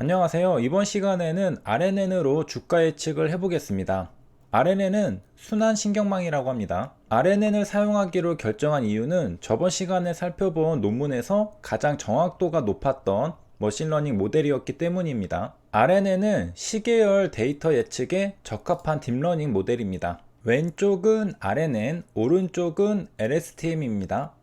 안녕하세요. 이번 시간에는 RNN으로 주가 예측을 해보겠습니다. RNN은 순환 신경망이라고 합니다. RNN을 사용하기로 결정한 이유는 저번 시간에 살펴본 논문에서 가장 정확도가 높았던 머신러닝 모델이었기 때문입니다. RNN은 시계열 데이터 예측에 적합한 딥러닝 모델입니다. 왼쪽은 RNN, 오른쪽은 LSTM입니다.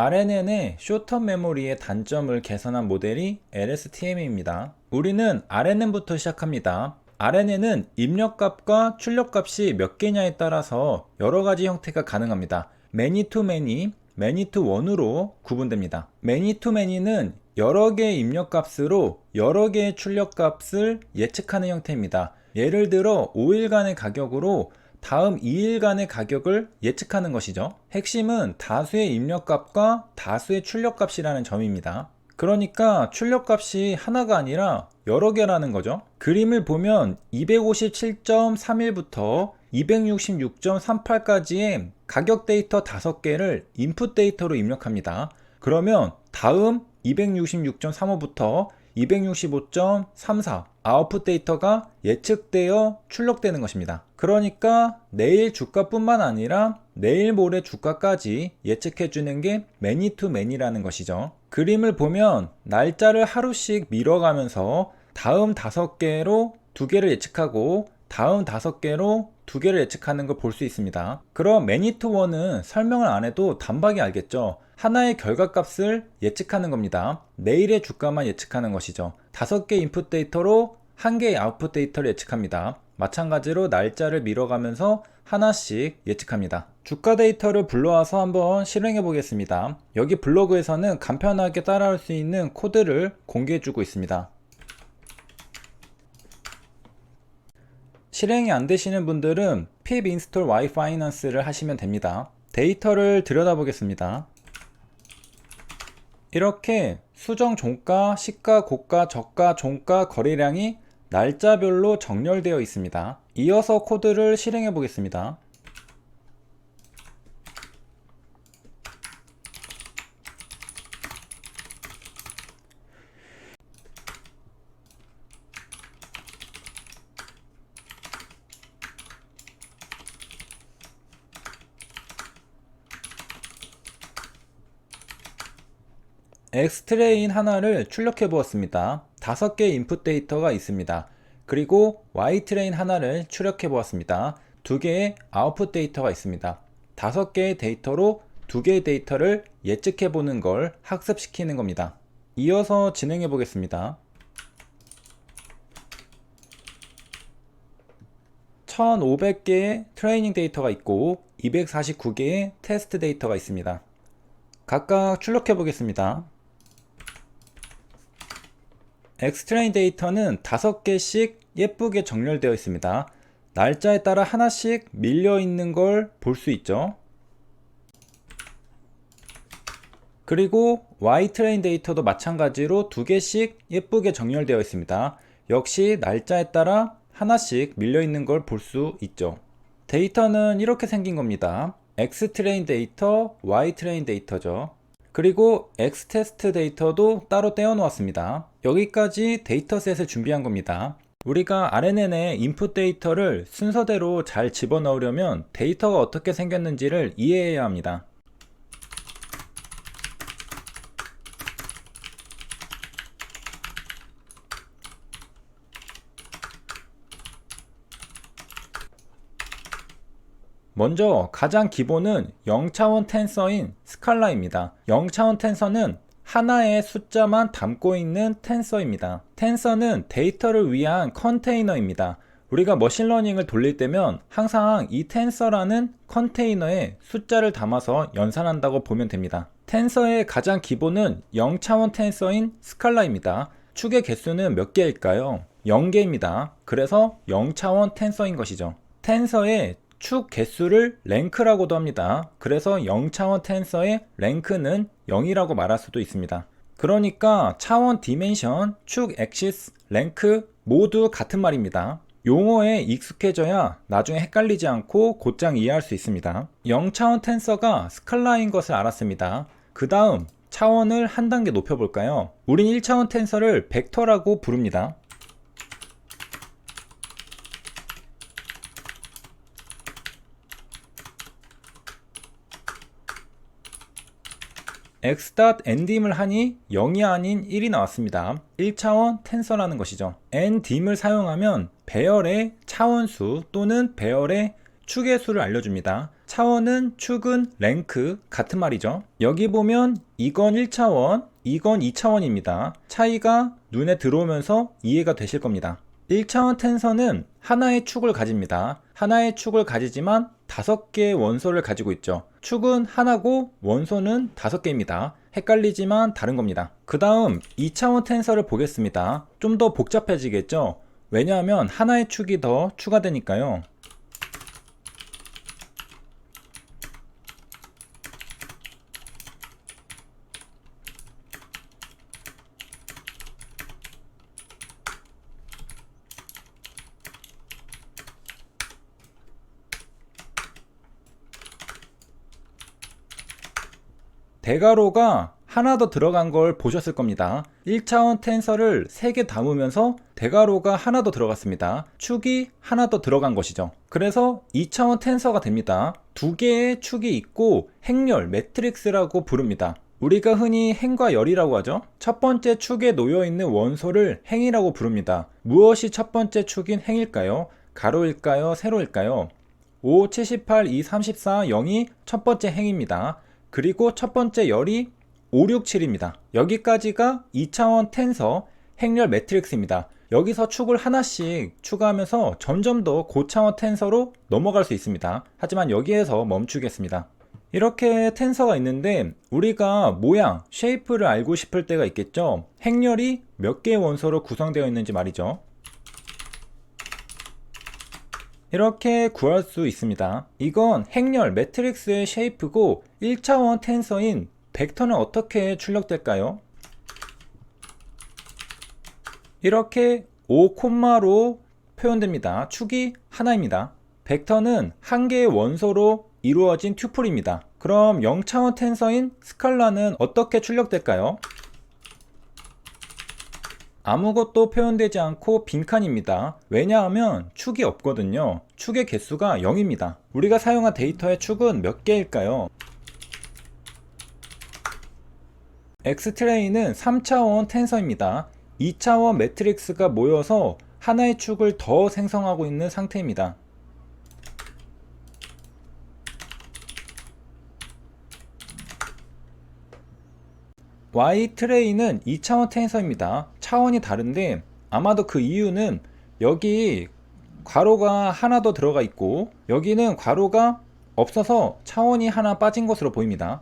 RNN의 쇼텀 메모리의 단점을 개선한 모델이 LSTM입니다. 우리는 RNN부터 시작합니다. RNN은 입력값과 출력값이 몇 개냐에 따라서 여러 가지 형태가 가능합니다. to one으로 구분됩니다. many는 여러 개의 입력값으로 여러 개의 출력값을 예측하는 형태입니다. 예를 들어 5일간의 가격으로 다음 2일간의 가격을 예측하는 것이죠. 핵심은 다수의 입력값과 다수의 출력값이라는 점입니다. 그러니까 출력값이 하나가 아니라 여러 개라는 거죠. 그림을 보면 257.31부터 266.38까지의 가격 데이터 5개를 인풋 데이터로 입력합니다. 그러면 다음 266.35부터 265.34 아웃풋 데이터가 예측되어 출력되는 것입니다. 그러니까 내일 주가뿐만 아니라 내일 모레 주가까지 예측해 주는 게 매니 투 매니라는 것이죠. 그림을 보면 날짜를 하루씩 밀어가면서 다음 다섯 개로 두 개를 예측하고 다음 다섯 개로 두 개를 예측하는 걸 볼 수 있습니다. 그럼 매니 투 원은 설명을 안 해도 단박에 알겠죠. 하나의 결과값을 예측하는 겁니다. 내일의 주가만 예측하는 것이죠. 다섯 개 인풋 데이터로 한 개의 아웃풋 데이터를 예측합니다. 마찬가지로 날짜를 밀어가면서 하나씩 예측합니다. 주가 데이터를 불러와서 한번 실행해 보겠습니다. 여기 블로그에서는 간편하게 따라할 수 있는 코드를 공개해 주고 있습니다. 실행이 안 되시는 분들은 pip install y finance를 하시면 됩니다. 데이터를 들여다보겠습니다. 이렇게 수정 종가, 시가, 고가, 저가, 종가, 거래량이 날짜별로 정렬되어 있습니다. 이어서 코드를 실행해 보겠습니다. 엑스트레인 하나를 출력해 보았습니다. 다섯 개의 인풋 데이터가 있습니다. 그리고 Y트레인 하나를 출력해 보았습니다. 두 개의 아웃풋 데이터가 있습니다. 다섯 개의 데이터로 두 개의 데이터를 예측해 보는 걸 학습시키는 겁니다. 이어서 진행해 보겠습니다. 1500개의 트레이닝 데이터가 있고 249개의 테스트 데이터가 있습니다. 각각 출력해 보겠습니다. 엑스트레인 데이터는 5개씩 예쁘게 정렬되어 있습니다. 날짜에 따라 하나씩 밀려 있는 걸 볼 수 있죠. 그리고 Y트레인 데이터도 마찬가지로 두 개씩 예쁘게 정렬되어 있습니다. 역시 날짜에 따라 하나씩 밀려 있는 걸 볼 수 있죠. 데이터는 이렇게 생긴 겁니다. X트레인 데이터, Y트레인 데이터죠. 그리고 X테스트 데이터도 따로 떼어 놓았습니다. 여기까지 데이터셋을 준비한 겁니다. 우리가 RNN에 인풋 데이터를 순서대로 잘 집어넣으려면 데이터가 어떻게 생겼는지를 이해해야 합니다. 먼저 가장 기본은 0차원 텐서인 스칼라입니다. 0차원 텐서는 하나의 숫자만 담고 있는 텐서입니다. 텐서는 데이터를 위한 컨테이너입니다. 우리가 머신러닝을 돌릴 때면 항상 이 텐서라는 컨테이너에 숫자를 담아서 연산한다고 보면 됩니다. 텐서의 가장 기본은 0차원 텐서인 스칼라입니다. 축의 개수는 몇 개일까요? 0개입니다. 그래서 0차원 텐서인 것이죠. 텐서의 축 개수를 랭크라고도 합니다. 그래서 0차원 텐서의 랭크는 0이라고 말할 수도 있습니다. 그러니까 차원 디멘션, 축 엑시스, 랭크 모두 같은 말입니다. 용어에 익숙해져야 나중에 헷갈리지 않고 곧장 이해할 수 있습니다. 0차원 텐서가 스칼라인 것을 알았습니다. 그 다음 차원을 한 단계 높여볼까요? 우린 1차원 텐서를 벡터라고 부릅니다. x.n딤을 하니 0이 아닌 1이 나왔습니다. 1차원 텐서라는 것이죠. n딤을 사용하면 배열의 차원수 또는 배열의 축의 수를 알려줍니다. 차원은 축은 랭크 같은 말이죠. 여기 보면 이건 1차원, 이건 2차원입니다. 차이가 눈에 들어오면서 이해가 되실 겁니다. 1차원 텐서는 하나의 축을 가집니다. 하나의 축을 가지지만 다섯 개의 원소를 가지고 있죠. 축은 하나고 원소는 다섯 개입니다. 헷갈리지만 다른 겁니다. 그 다음 2차원 텐서를 보겠습니다. 좀 더 복잡해지겠죠? 왜냐하면 하나의 축이 더 추가되니까요. 대가로가 하나 더 들어간 걸 보셨을 겁니다. 1차원 텐서를 3개 담으면서 대가로가 하나 더 들어갔습니다. 축이 하나 더 들어간 것이죠. 그래서 2차원 텐서가 됩니다. 두 개의 축이 있고 행렬, 매트릭스라고 부릅니다. 우리가 흔히 행과 열이라고 하죠. 첫 번째 축에 놓여 있는 원소를 행이라고 부릅니다. 무엇이 첫 번째 축인 행일까요? 가로일까요? 세로일까요? 5, 78, 2, 34, 0이 첫 번째 행입니다. 그리고 첫 번째 열이 5, 6, 7입니다. 여기까지가 2차원 텐서 행렬 매트릭스입니다. 여기서 축을 하나씩 추가하면서 점점 더 고차원 텐서로 넘어갈 수 있습니다. 하지만 여기에서 멈추겠습니다. 이렇게 텐서가 있는데 우리가 모양, 쉐이프를 알고 싶을 때가 있겠죠. 행렬이 몇 개의 원소로 구성되어 있는지 말이죠. 이렇게 구할 수 있습니다. 이건 행렬 매트릭스의 쉐이프고 1차원 텐서인 벡터는 어떻게 출력될까요? 이렇게 5콤마로 표현됩니다. 축이 하나입니다. 벡터는 한 개의 원소로 이루어진 튜플입니다. 그럼 0차원 텐서인 스칼라는 어떻게 출력될까요? 아무것도 표현되지 않고 빈칸입니다. 왜냐하면 축이 없거든요. 축의 개수가 0입니다. 우리가 사용한 데이터의 축은 몇 개일까요? 엑스트레이는 3차원 텐서입니다. 2차원 매트릭스가 모여서 하나의 축을 더 생성하고 있는 상태입니다. Y 트레이는 2차원 텐서입니다. 차원이 다른데 아마도 그 이유는 여기 괄호가 하나 더 들어가 있고 여기는 괄호가 없어서 차원이 하나 빠진 것으로 보입니다.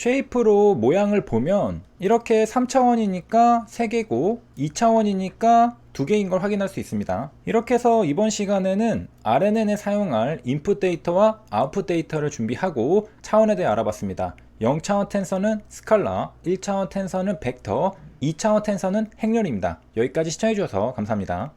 쉐이프로 모양을 보면 이렇게 3차원이니까 3개고 2차원이니까 2개인 걸 확인할 수 있습니다. 이렇게 해서 이번 시간에는 RNN에 사용할 인풋 데이터와 아웃풋 데이터를 준비하고 차원에 대해 알아봤습니다. 0차원 텐서는 스칼라, 1차원 텐서는 벡터, 2차원 텐서는 행렬입니다. 여기까지 시청해주셔서 감사합니다.